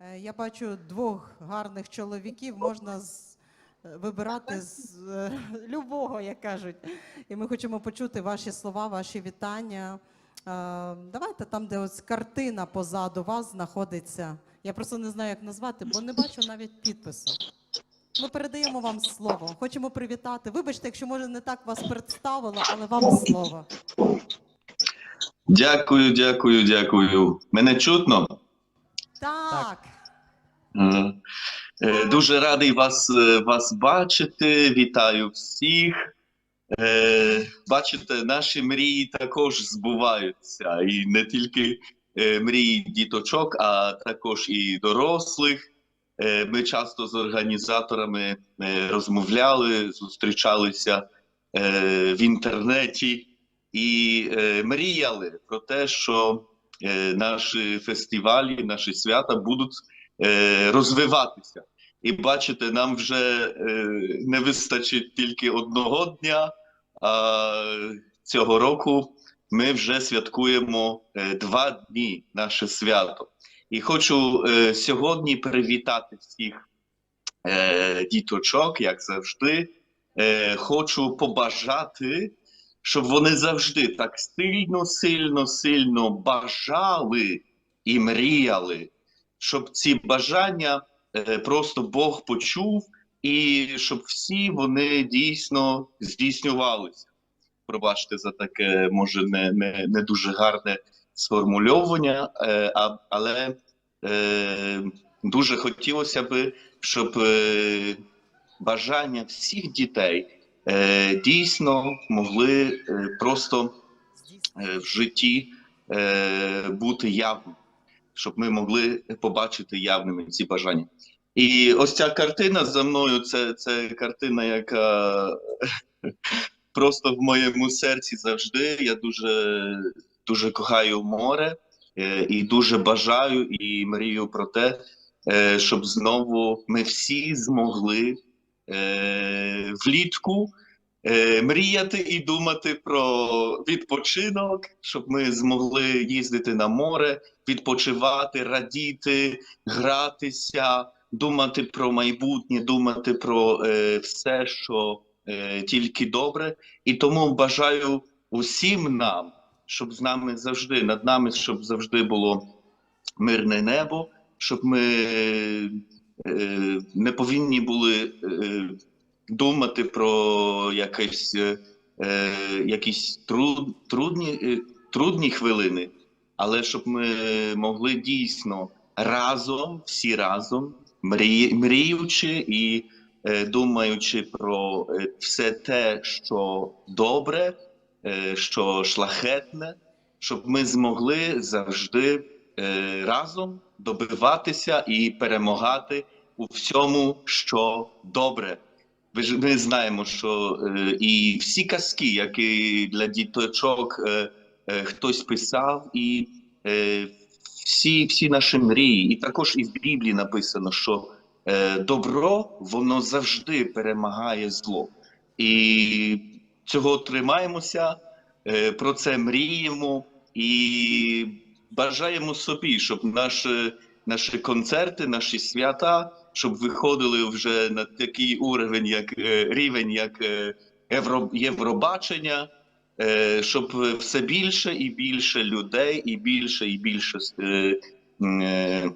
Е, Я бачу двох гарних чоловіків, можна з, е, вибирати з е, любого, як кажуть. І ми хочемо почути ваші слова, ваші вітання. Давайте там, де ось картина позаду вас знаходиться. Я просто не знаю, як назвати, бо не бачу навіть підпису. Ми передаємо вам слово. Хочемо привітати. Вибачте, якщо може не так вас представила, але вам слово. Дякую, дякую, дякую. Мене чутно? Так. Е, Дуже радий вас, е, вас бачити. Вітаю всіх. Е, Бачите, наші мрії також збуваються. І не тільки мрії діточок, а також і дорослих. Ми часто з організаторами розмовляли, зустрічалися в інтернеті і мріяли про те, що наші фестивалі, наші свята будуть е, розвиватися. І бачите, нам вже е, не вистачить тільки одного дня. А цього року ми вже святкуємо е, два дні наше свято. І хочу е, сьогодні привітати всіх е, діточок, як завжди. Е, хочу побажати, щоб вони завжди так сильно, сильно, сильно бажали і мріяли, щоб ці бажання е, просто Бог почув, і щоб всі вони дійсно здійснювалися. Пробачте за таке, може, не, не, не дуже гарне сформульовування, е, але е, дуже хотілося би, щоб бажання всіх дітей дійсно могли е, просто е, в житті е, бути явними, щоб ми могли побачити явними ці бажання. І ось ця картина за мною це, це картина, яка просто в моєму серці завжди. Я дуже, дуже кохаю море е, і дуже бажаю і мрію про те, е, щоб знову ми всі змогли е, влітку е, мріяти і думати про відпочинок, щоб ми змогли їздити на море, відпочивати, радіти, гратися, думати про майбутнє, думати про е, все, що тільки добре. І тому бажаю усім нам, щоб з нами завжди, над нами, щоб завжди було мирне небо, щоб ми не повинні були е, думати про якесь, е, е, якісь труд, трудні, трудні хвилини, але щоб ми могли дійсно разом, всі разом, мрі, мріючи і думаючи про все те, що добре, що шлахетне, щоб ми змогли завжди разом добиватися і перемагати у всьому, що добре. Ми знаємо, що е, і всі казки, які для діточок е, е, хтось писав, і е, всі, всі наші мрії, і також і в Біблії написано, що е, добро воно завжди перемагає зло. І цього тримаємося, е, про це мріємо і бажаємо собі, щоб наші, наші концерти, наші свята, щоб виходили вже на такий уровень, як е, рівень, як е, Євро, Євробачення, е, щоб все більше і більше людей, і більше і більше е, е,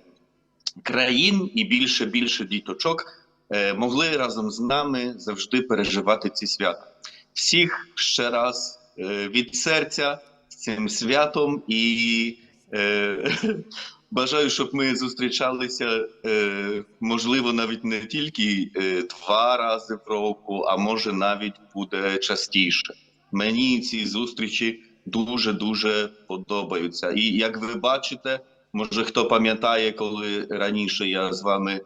країн, і більше більше діточок е, могли разом з нами завжди переживати ці свята. Всіх ще раз е, від серця з цим святом і е, бажаю, щоб ми зустрічалися, е, можливо, навіть не тільки е, два рази в року, а може навіть буде частіше. Мені ці зустрічі дуже дуже подобаються. І як ви бачите, може хто пам'ятає, коли раніше я з вами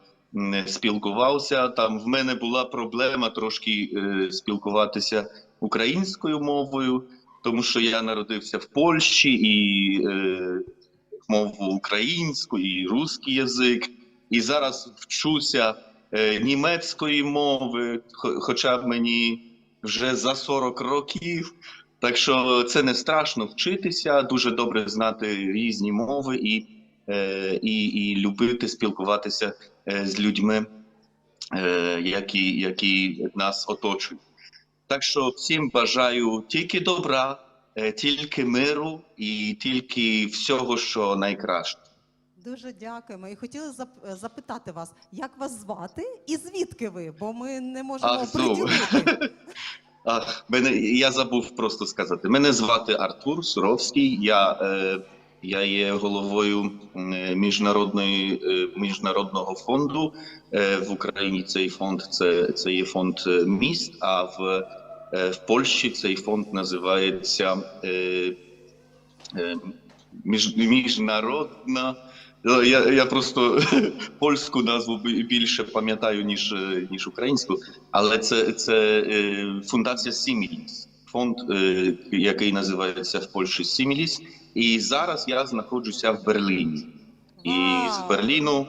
спілкувався, там в мене була проблема трошки е, спілкуватися українською мовою, тому що я народився в Польщі і е, мову українську, і русський язик, і зараз вчуся е, німецької мови, хоча мені вже за 40 років. Так що це не страшно вчитися, дуже добре знати різні мови і е, і, і любити спілкуватися е, з людьми, які, які нас оточують. Так що всім бажаю тільки добра, тільки миру і тільки всього, що найкраще. Дуже дякуємо. І хотіли зап- запитати вас, як вас звати і звідки ви? Бо ми не можемо Ах, приділити. Ах, мене я забув просто сказати. Мене звати Артур Суровський. Я, е, я є головою міжнародної е, міжнародного фонду е, в Україні. Цей фонд це, це є фонд е, міст. А в, е, в Польщі цей фонд називається е, е, між, міжнародна. Я, я просто польську назву більше пам'ятаю, ніж, е, ніж українську, але це, це е, фундація Сіміліс, фонд, е, який називається в Польщі Сіміліс. І зараз я знаходжуся в Берліні. І з Берліну,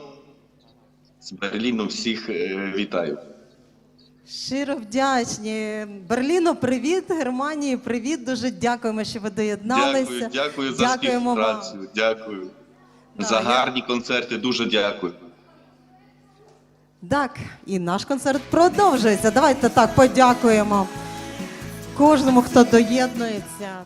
з Берліну всіх е, вітаю. Щиро вдячні. Берліно, привіт, Германії, привіт. Дуже дякуємо, що ви доєдналися. Дякую, дякую за Дякуємо вам. співпрацю. Дякую. Да, за я- гарні концерти. Дуже дякую. Так, і наш концерт продовжується. Давайте так подякуємо кожному, хто доєднується.